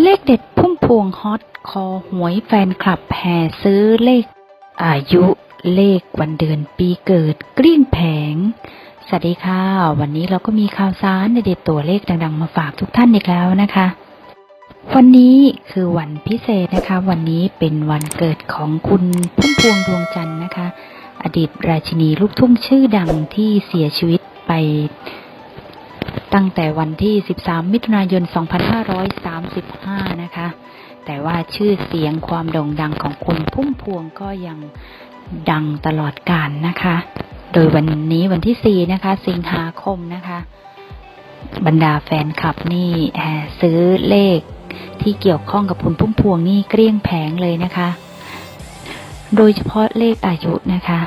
เลขเด็ดพุ่มพวงฮอตคอหวยแฟนคลับแห่ซื้อเลข อายุเลขวันเดือนปีเกิดกลี้งแผง สวัสดีค่ะ วันนี้เราก็มีข่าวสารเด็ดตัวเลขดังๆ มาฝากทุกท่านอีกแล้วนะคะ วันนี้คือวันพิเศษนะคะ วันนี้เป็นวันเกิดของคุณพุ่มพวงดวงจันทร์นะคะ อดีตราชินีลูกทุ่งชื่อดังที่เสียชีวิตไป ตั้งแต่วันที่ 13 มิถุนายน 2535 นะคะ แต่ว่าชื่อเสียงความโด่งดังของคุณพุ่มพวงก็ยังดังตลอดกาลนะคะ โดยวันนี้วันที่ 4 นะคะ สิงหาคมนะคะ บรรดาแฟนคลับนี่ซื้อเลขที่เกี่ยวข้องกับคุณพุ่มพวงนี่เกลี้ยงแผงเลยนะคะ โดยเฉพาะเลขอายุนะคะ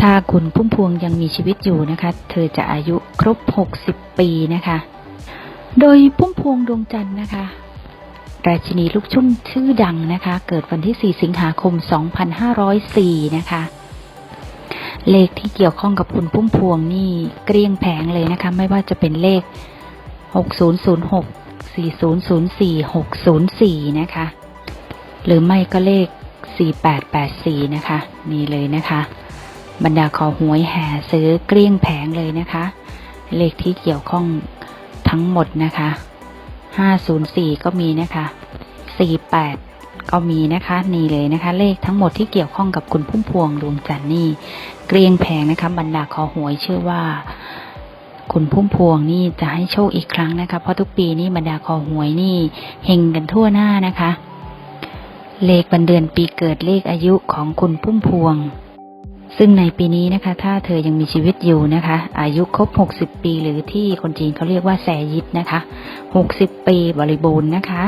ถ้าคุณพุ่มพวงยังมีชีวิตอยู่นะคะ เธอจะอายุครบ 60 ปีนะคะ โดยพุ่มพวงดวงจันทร์นะคะ ราชินีลูกชุ่มชื่อดังนะคะ เกิดวันที่ 4 สิงหาคม 2504 นะคะ เลขที่เกี่ยวข้องกับคุณพุ่มพวงนี่เกลี้ยงแผงเลยนะคะ ไม่ว่าจะเป็นเลข 6006 4004 604 นะคะ หรือไม่ก็เลข 4884 นะคะ นี่เลยนะคะ บรรดาคอหวยแห่ซื้อเกลี้ยงแผงเลยนะคะ เลขที่เกี่ยวข้องทั้งหมดนะคะ 504 ก็มีนะคะ 48 ก็มีนะคะนี่เลยนะคะ เลขทั้งหมดที่เกี่ยวข้องกับคุณพุ่มพวงดวงจันทร์นี่เกลี้ยงแผงนะคะ บรรดาคอหวยเชื่อว่าคุณพุ่มพวงนี่จะให้โชคอีกครั้งนะคะ เพราะทุกปีนี่บรรดาคอหวยนี่เฮงกันทั่วหน้านะคะ เลขวันเดือนปีเกิดเลขอายุของคุณพุ่มพวง ซึ่งในปีนี้นะคะ ถ้าเธอยังมีชีวิตอยู่นะคะ อายุครบ 60 ปี หรือที่คนจีนเขาเรียกว่าแสยิดนะคะ 60 ปีบริบูรณ์นะคะ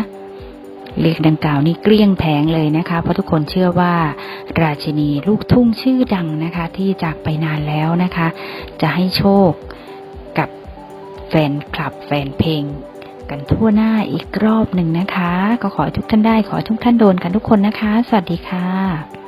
เลขดังกล่าวนี้เกลี้ยงแผงเลยนะคะ เพราะทุกคนเชื่อว่า ราชินีลูกทุ่งชื่อดังนะคะ ที่จากไปนานแล้วนะคะ จะให้โชคกับแฟนคลับแฟนเพลง กันทั่วหน้าอีกรอบหนึ่งนะคะ ก็ขอให้ทุกท่านได้ขอให้ทุกท่านโดนกันทุกคนนะคะ สวัสดีค่ะ